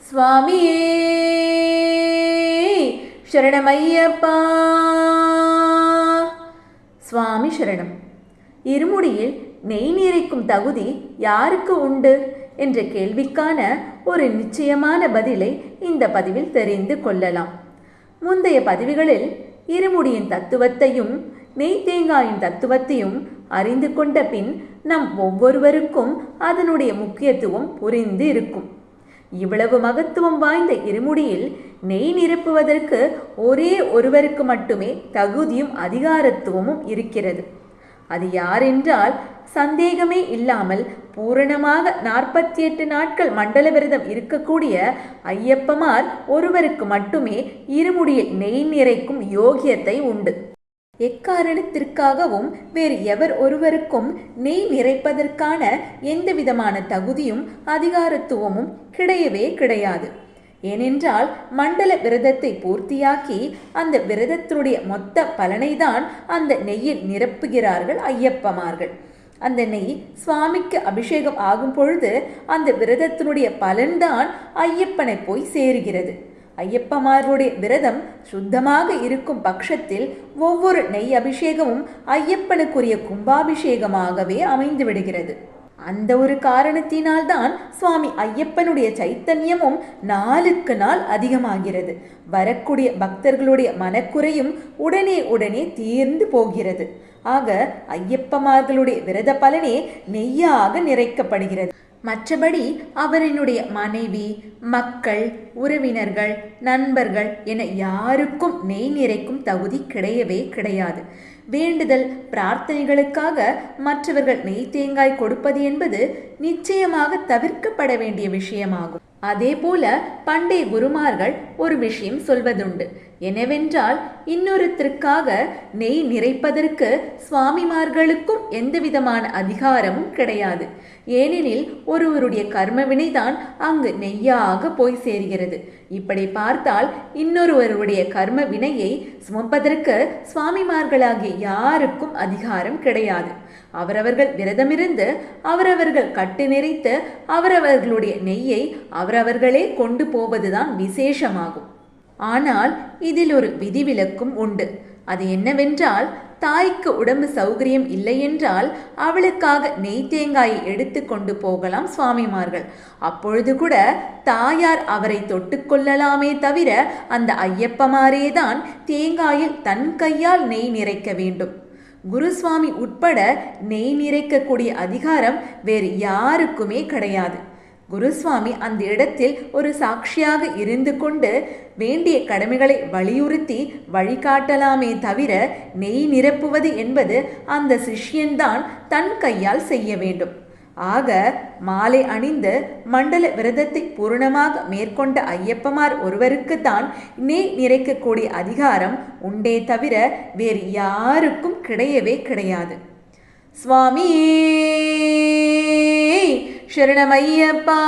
சுவாமியே சரணமையப்பா. சுவாமி சரணம். இருமுடியில் நெய் நீரைக்கும் தகுதி யாருக்கு உண்டு? என்ற கேள்விக்கான ஒரு நிச்சயமான பதிலை இந்த பதிவில் தெரிந்து கொள்ளலாம். முந்தைய பதிவுகளில் இருமுடியின் தத்துவத்தையும் நெய் தேங்காயின் தத்துவத்தையும் அறிந்து கொண்ட பின் நம் ஒவ்வொருவருக்கும் அதனுடைய முக்கியத்துவம் புரிந்து இருக்கும். இவ்வளவு மகத்துவம் வாய்ந்த இருமுடியில் நெய் நிரப்புவதற்கு ஒரே ஒருவருக்கு மட்டுமே தகுதியும் அதிகாரத்துவமும் இருக்கிறது. அது யாரென்றால் சந்தேகமே இல்லாமல் பூரணமாக நாற்பத்தி எட்டு நாட்கள் மண்டல விரதம் இருக்கக்கூடிய ஐயப்பமார் ஒருவருக்கு மட்டுமே இருமுடியில் நெய் நிறைக்கும் யோகியத்தை உண்டு. எக்காரணத்திற்காகவும் வேறு எவர் ஒருவருக்கும் நெய் நிறைப்பதற்கான எந்தவிதமான தகுதியும் அதிகாரத்துவமும் கிடையவே கிடையாது. ஏனென்றால் மண்டல விரதத்தை பூர்த்தியாக்கி அந்த விரதத்தினுடைய மொத்த பலனை தான் அந்த நெய்யில் நிரப்புகிறார்கள் ஐயப்பமார்கள். அந்த நெய் சுவாமிக்கு அபிஷேகம் ஆகும் பொழுது அந்த விரதத்தினுடைய பலன்தான் ஐயப்பனை போய் சேருகிறது. ஐயப்பமாருடைய விரதம் சுத்தமாக இருக்கும் பட்சத்தில் ஒவ்வொரு நெய் அபிஷேகமும் ஐயப்பனுக்குரிய கும்பாபிஷேகமாகவே அமைந்து விடுகிறது அந்த ஒரு காரணத்தினால்தான் சுவாமி ஐயப்பனுடைய சைத்தன்யமும் நாளுக்கு நாள் அதிகமாகிறது வரக்கூடிய பக்தர்களுடைய மனக்குறையும் உடனே உடனே தீர்ந்து போகிறது ஆக ஐயப்பமார்களுடைய விரத பலனே நெய்யாக நிறைக்கப்படுகிறது மற்றபடி அவரினுடைய மனைவி மக்கள் உறவினர்கள் நண்பர்கள் என யாருக்கும் நெய் நிறைக்கும் தகுதி கிடையவே கிடையாது. வேண்டுதல் பிரார்த்தனைகளுக்காக மற்றவர்கள் நெய் தேங்காய் கொடுப்பது என்பது நிச்சயமாக தவிர்க்கப்பட வேண்டிய விஷயமாகும். அதே போல பண்டைய குருமார்கள் ஒரு விஷயம் சொல்வதுண்டு. எனவென்றால் இன்னொருத்தருக்காக நெய் நிறைப்பதற்கு சுவாமிமார்களுக்கும் எந்த விதமான அதிகாரமும் கிடையாது. ஏனெனில் ஒருவருடைய கர்ம வினைதான் அங்கு நெய்யாக போய் சேர்கிறது. இப்படி பார்த்தால் இன்னொருவருடைய கர்ம வினையை சுமப்பதற்கு சுவாமிமார்களாகிய யாருக்கும் அதிகாரம் கிடையாது. அவரவர்கள் விரதமிருந்து அவரவர்கள் கட்டு நிறைத்து அவரவர்களுடைய நெய்யை அவரவர்களே கொண்டு போவதுதான் விசேஷமாகும். ஆனால் இதில் ஒரு விதிவிலக்கும் உண்டு. அது என்னவென்றால் தாய்க்கு உடம்பு சௌகரியம் இல்லை என்றால் அவளுக்காக நெய் தேங்காயை எடுத்து கொண்டு போகலாம் சுவாமிமார்கள். அப்பொழுது கூட தாயார் அவரை தொட்டுக்கொள்ளலாமே தவிர அந்த ஐயப்பமாரே தான் தேங்காயில் தன் கையால் நெய் நிறைக்க வேண்டும். குருசுவாமி உட்பட நெய் நிறைக்கக்கூடிய அதிகாரம் வேறு யாருக்குமே கிடையாது. குருசுவாமி அந்த இடத்தில் ஒரு சாட்சியாக இருந்து கொண்டு வேண்டிய கடமைகளை வலியுறுத்தி வழிகாட்டலாமே தவிர நெய் நிரப்புவது என்பது அந்த சிஷ்யன்தான் தன் கையால் செய்ய வேண்டும். ஆக மாலை அணிந்து மண்டல விரதத்தை பூரணமாக மேற்கொண்ட ஐயப்பமார் ஒருவருக்குத்தான் நெய் நிறைக்கக்கூடிய அதிகாரம் உண்டே தவிர வேறு யாருக்கும் கிடையவே கிடையாது. சுவாமியே சரணமையப்பா